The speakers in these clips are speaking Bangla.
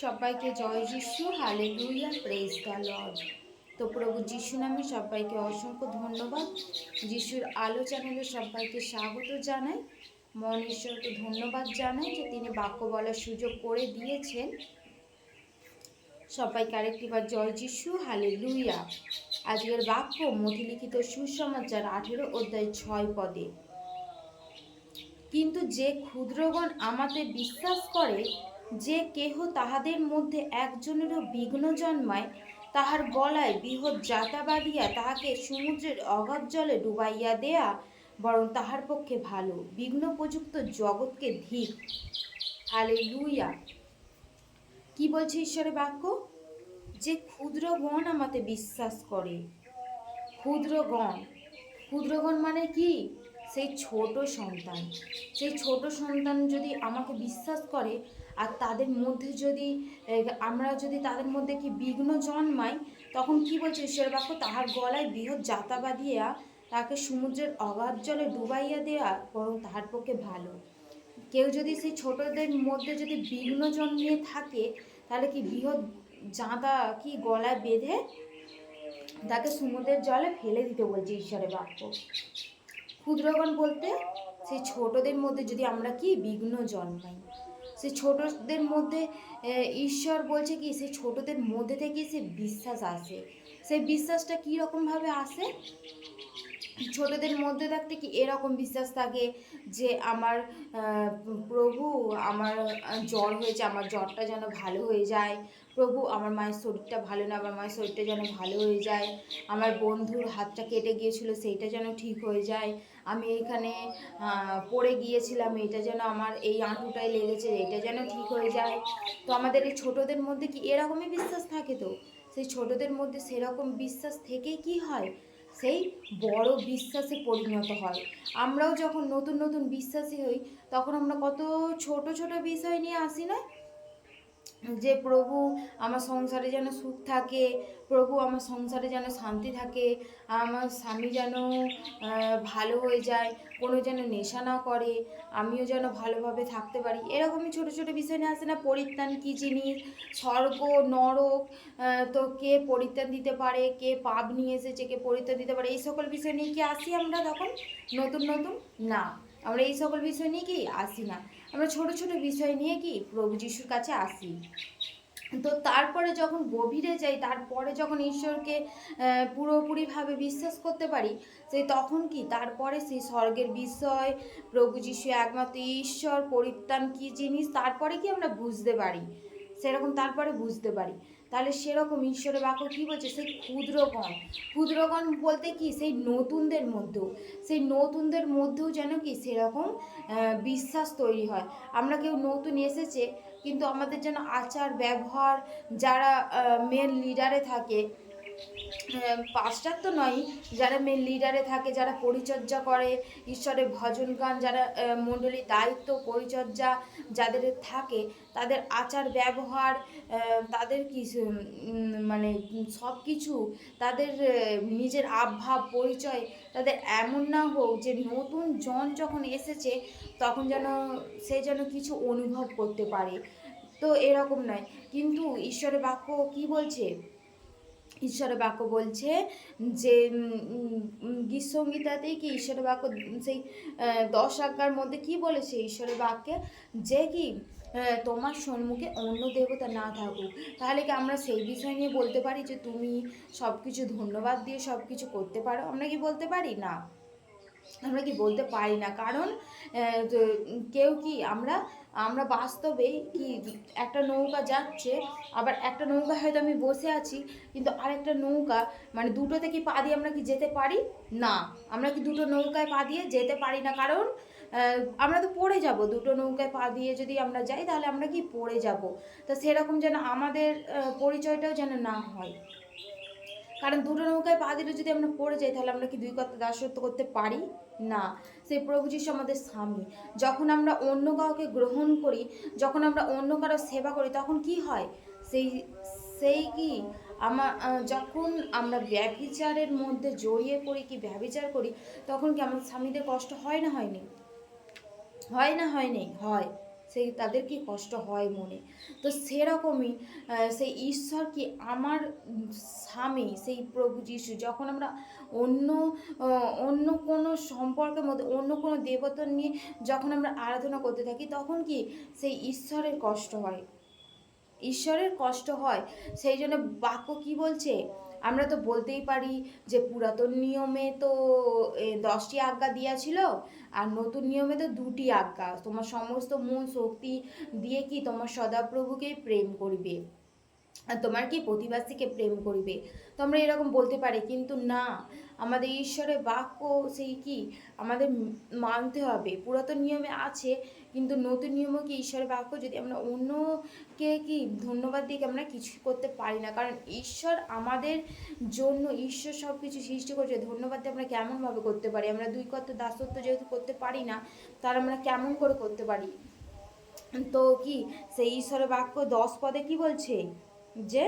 সবাইকে জয় যিশু, হালেলুয়া প্রেজ দ্য লর্ড তো প্রভু যিশু নামে সবাইকে অসংখ্য ধন্যবাদ। যিশুর আলো চ্যানেলে সবাইকে স্বাগত জানাই। মন ঈশ্বরকে ধন্যবাদ জানাই যে তিনি বাক্য বলার সুযোগ করে দিয়েছেন। সবাইকে আরেকটিবার জয় যিশু, হালেলুয়া। আজকের বাক্য মথিলিখিত সুসমাচার আঠেরো অধ্যায় ছয় পদে। কিন্তু যে ক্ষুদ্রগণ আমাতে বিশ্বাস করে যে কেহ তাহাদের মধ্যে একজনেরও বিঘ্ন জন্মায়, তাহার গলায় বৃহৎ জাতা বাঁধিয়া তাহাকে সমুদ্রের অগাধ জলে ডুবাইয়া দেয়া বরং তাহার পক্ষে ভালো। বিঘ্নপ্রযুক্ত জগৎকে ধিক হালে লুইয়া কি বলছে ঈশ্বরের বাক্য? যে ক্ষুদ্রগণ আমাতে বিশ্বাস করে। ক্ষুদ্রগণ। ক্ষুদ্রগণ মানে কি? সেই ছোট সন্তান। সেই ছোট সন্তান যদি আমাকে বিশ্বাস করে আর তাদের মধ্যে যদি আমরা যদি তাদের মধ্যে কি বিঘ্ন জন্মাই, তখন কি বলছে ঈশ্বর বাক্য? তাহার গলায় বৃহৎ জাতা বাঁধিয়া তাকে সমুদ্রের অগাধ জলে ডুবাইয়া দেয়া বরং তাহার পক্ষে ভালো। কেউ যদি সেই ছোটদের মধ্যে যদি বিঘ্ন জন্মিয়ে থাকে, তাহলে কি বৃহৎ জাঁতা কি গলায় বেঁধে তাকে সমুদ্রের জলে ফেলে দিতে বলছে ঈশ্বরের বাক্য? ক্ষুদ্রগণ বলতে সেই ছোটদের মধ্যে যদি আমরা কি বিঘ্ন জন্মাই। সে ছোটদের মধ্যে ঈশ্বর বলছে কি সেই ছোটদের মধ্যে থেকে সে বিশ্বাস আসে। সেই বিশ্বাসটা কীরকমভাবে আসে? ছোটদের মধ্যে থাকতে কি এরকম বিশ্বাস থাকে যে আমার প্রভু আমার জ্বর হয়েছে, আমার জ্বরটা যেন ভালো হয়ে যায়? প্রভু, আমার মায়ের শরীরটা ভালো না, আমার মায়ের শরীরটা যেন ভালো হয়ে যায়? আমার বন্ধুর হাতটা কেটে গিয়েছিল, সেইটা যেন ঠিক হয়ে যায়? আমি এখানে পড়ে গিয়েছিলাম, এটা যেন আমার এই আঁটুটায় লেগেছে, এটা যেন ঠিক হয়ে যায়? তো আমাদের এই ছোটোদের মধ্যে কি এরকমই বিশ্বাস থাকে তো? সেই ছোটোদের মধ্যে সেরকম বিশ্বাস থেকে কি হয়? সেই বড় বিশ্বাসে পরিণত হয়। আমরাও যখন নতুন নতুন বিশ্বাসী হই, তখন আমরা কত ছোট ছোট বিষয় নিয়ে আসি না? যে প্রভু আমার সংসারে যেন সুখ থাকে, প্রভু আমার সংসারে যেন শান্তি থাকে, আমার স্বামী যেন ভালো হয়ে যায়, কোনো যেন নেশা না করে, আমিও যেন ভালোভাবে থাকতে পারি। এরকমই ছোট ছোট বিষয় নিয়ে আসে না, পরিত্রাণ কী জিনিস? স্বর্গ, নরক তো কে পরিত্রাণ দিতে পারে, কে পাপ নিয়ে এসেছে, কে পরিত্রাণ দিতে পারে, এই সকল বিষয় নিয়ে কি আসি আমরা তখন? নতুন নতুন? না। আমরা এই সকল বিষয় নিয়ে কি আসি না? আমরা ছোট ছোট বিষয় নিয়ে কি প্রভু যিশুর কাছে আসি? তো তারপরে যখন গভীরে যাই, তারপরে যখন ঈশ্বরকে পুরোপুরিভাবে বিশ্বাস করতে পারি সেই তখন কি? তারপরে সেই স্বর্গের বিষয়, প্রভু যিশু একমাত্র ঈশ্বর, পরিত্রাণ কী জিনিস? তারপরে কি আমরা বুঝতে পারি? সেরকম তারপরে বুঝতে পারি। তাহলে সেরকম ঈশ্বরের বাক্য কী বলছে? সেই ক্ষুদ্রগণ। ক্ষুদ্রগণ বলতে কি? সেই নতুনদের মধ্যেও। সেই নতুনদের মধ্যেও যেন কি সেরকম বিশ্বাস তৈরি হয়। আমরা কেউ নতুন এসেছে, কিন্তু আমাদের যেন আচার ব্যবহার যারা মেন লিডারে থাকে পাঁচটার তো নয়, যারা মেন লিডারে থাকে, যারা পরিচর্যা করে, ঈশ্বরের ভজন গান, যারা মণ্ডলীর দায়িত্ব, পরিচর্যা যাদের থাকে, তাদের আচার, ব্যবহার তাদের কি মানে সব কিছু, তাদের নিজের আবভাব, পরিচয়, তাদের এমন না হোক যে নতুন জন যখন এসেছে, তখন যেন সে যেন কিছু অনুভব করতে পারে। তো এরকম নয়। কিন্তু ঈশ্বরের বাক্য কি বলছে? ঈশ্বরের বাক্য বলছে যে গীত সঙ্গীতাতেই কি ঈশ্বরের বাক্য, সেই দশ আজ্ঞার মধ্যে কি বলেছে ঈশ্বরের বাক্যে? যে কি তোমার সম্মুখে অন্য দেবতা না থাকুক। তাহলে কি আমরা সেই বিষয় নিয়ে বলতে পারি যে, তুমি সব কিছু ধন্যবাদ দিয়ে সব কিছু করতে পারো? আমরা কি বলতে পারি? না। আমরা কি বলতে পারি না। কারণ কেউ কি আমরা আমরা বাস্তবে কি একটা নৌকা যাচ্ছে, আবার একটা নৌকা হয়তো আমি বসে আছি, কিন্তু আরেকটা নৌকা মানে দুটোতে কি পা দিয়ে আমরা কি যেতে পারি? না। আমরা কি দুটো নৌকায় পা দিয়ে যেতে পারি না। কারণ আমরা তো পড়ে যাব। দুটো নৌকায় পা দিয়ে যদি আমরা যাই, তাহলে আমরা কি পড়ে যাব? তো সেরকম যেন আমাদের পরিচয়টাও যেন না হয়। কারণ দুটো নৌকায় পা দিলে যদি আমরা পড়ে যাই, তাহলে আমরা কি দুই কথা দাসত্ব করতে পারি? না। সেই প্রভু যিশু আমাদের স্বামী। যখন আমরা অন্য কাউকে গ্রহণ করি, যখন আমরা অন্য কারও সেবা করি, তখন কি হয়? সেই সেই কি আমার যখন আমরা ব্যভিচারের মধ্যে জড়িয়ে পড়ি কি ব্যভিচার করি, তখন কি আমাদের স্বামীদের কষ্ট হয় না হয়নি হয় না হয়নি হয়। সেই তাদের কি কষ্ট হয় মনে? তো সেরকমই সেই ঈশ্বর কি আমার স্বামী, সেই প্রভু যিশু, যখন আমরা অন্য অন্য কোনো সম্পর্কের মধ্যে, অন্য কোনো দেবতা নিয়ে যখন আমরা আরাধনা করতে থাকি, তখন কি সেই ঈশ্বরের কষ্ট হয়? ঈশ্বরের কষ্ট হয়, সেই জন্য বাক্য কি বলছে? আমরা তো বলতেই পারি যে পুরাতন নিয়মে তো দশটি আজ্ঞা দিয়াছিল, আর নতুন নিয়মে তো দুটি আজ্ঞা। তোমার সমস্ত মন শক্তি দিয়ে কি তোমার সদাপ্রভুকেই প্রেম করবে? তোমার কি প্রতিবাসীকে প্রেম করবে? তো আমরা এরকম বলতে পারি, কিন্তু না। আমাদের ঈশ্বরের বাক্য সেই কি? আমাদের মানতে হবে। পুরাতন নিয়মে আছে, কিন্তু নতুন নিয়মও কি ঈশ্বরের বাক্য? যদি আমরা অন্যকে কি ধন্যবাদ দিয়ে আমরা কিছু করতে পারি না। কারণ ঈশ্বর আমাদের জন্য ঈশ্বর সব কিছু সৃষ্টি করেছে। ধন্যবাদ দিয়ে আমরা কেমনভাবে করতে পারি? আমরা দুই কত দাসত্ব যেহেতু করতে পারি না তার আমরা কেমন করে করতে পারি? তো কি সেই ঈশ্বরের বাক্য দশ পদে কি বলছে? যে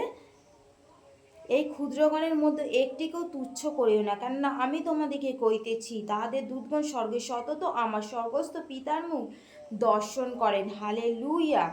এই ক্ষুদ্রগণের মধ্যে একটিকেও তুচ্ছ করিও না। কেননা আমি তোমাদেরকে কইতেছি, তাহাদের দুধগণ স্বর্গে সতত আমার স্বর্গস্থ পিতার মুখ দর্শন করেন। হালে লুইয়া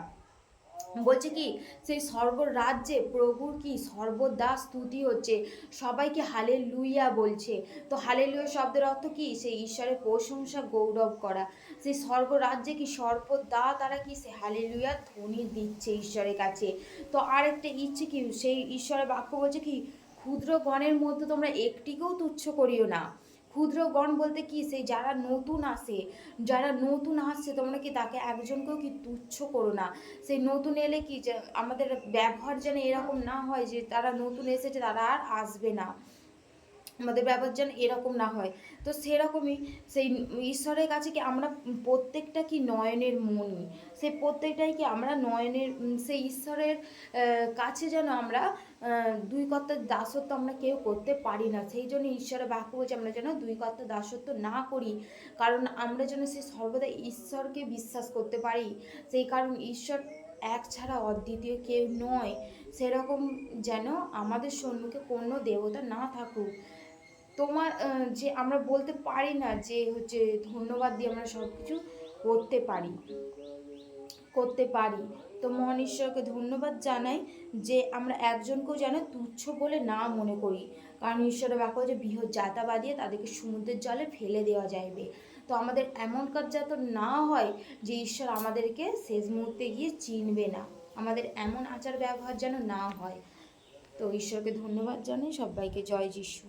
বলছে কি, সেই স্বর্গ রাজ্যে প্রভুর কি সর্বদা স্তুতি হচ্ছে, সবাইকে হালে লুইয়া বলছে। তো হালে লুইয়া শব্দের অর্থ কি? সেই ঈশ্বরের প্রশংসা গৌরব করা। সেই স্বর্গ রাজ্যে কি সর্বদা তারা কি সে হালে লুইয়া ধ্বনি দিচ্ছে ঈশ্বরের কাছে? তো আর একটা ইচ্ছে কি? সেই ঈশ্বরের বাক্য বলছে কি, ক্ষুদ্র গণের মধ্যে তোমরা একটিকেও তুচ্ছ করিও না। ক্ষুদ্র গণ বলতে কি, সেই যারা নতুন আসে, যারা নতুন আসছে, তোমরা কি তাকে একজনকেও কি তুচ্ছ করো না? সেই নতুন এলে কি আমাদের ব্যবহার যেন এরকম না হয় যে তারা নতুন এসেছে, তারা আর আসবে না। আমাদের ব্যবহার যেন এরকম না হয়। তো সেরকমই সেই ঈশ্বরের কাছে কি আমরা প্রত্যেকটা কি নয়নের মনি সেই প্রত্যেকটাই কি আমরা নয়নের সেই ঈশ্বরের কাছে যেন আমরা দুই কর্তার দাসত্ব আমরা কেউ করতে পারি না। সেই জন্য ঈশ্বরের বাক্য বলছে আমরা যেন দুই কর্তার দাসত্ব না করি। কারণ আমরা যেন সেই সর্বদা ঈশ্বরকে বিশ্বাস করতে পারি। সেই কারণ ঈশ্বর এক ছাড়া অদ্বিতীয় কেউ নয়। সেরকম যেন আমাদের সম্মুখে কোনো দেবতা না থাকুক। তোমার যে আমরা বলতে পারি না যে হচ্ছে ধন্যবাদ দিয়ে আমরা সব কিছু করতে পারি করতে পারি। তো মহান ঈশ্বরকে ধন্যবাদ জানাই যে আমরা একজনকেও যেন তুচ্ছ বলে না মনে করি। কারণ ঈশ্বরের বাক্য যে বৃহৎ জাতা বাদিয়ে তাদেরকে সমুদ্রের জলে ফেলে দেওয়া যাইবে। তো আমাদের এমন কাজ যাতে না হয় যে ঈশ্বর আমাদেরকে শেষ মুহূর্তে গিয়ে চিনবে না। আমাদের এমন আচার ব্যবহার যেন না হয়। তো ঈশ্বরকে ধন্যবাদ জানাই, সবাইকে জয় যিশু।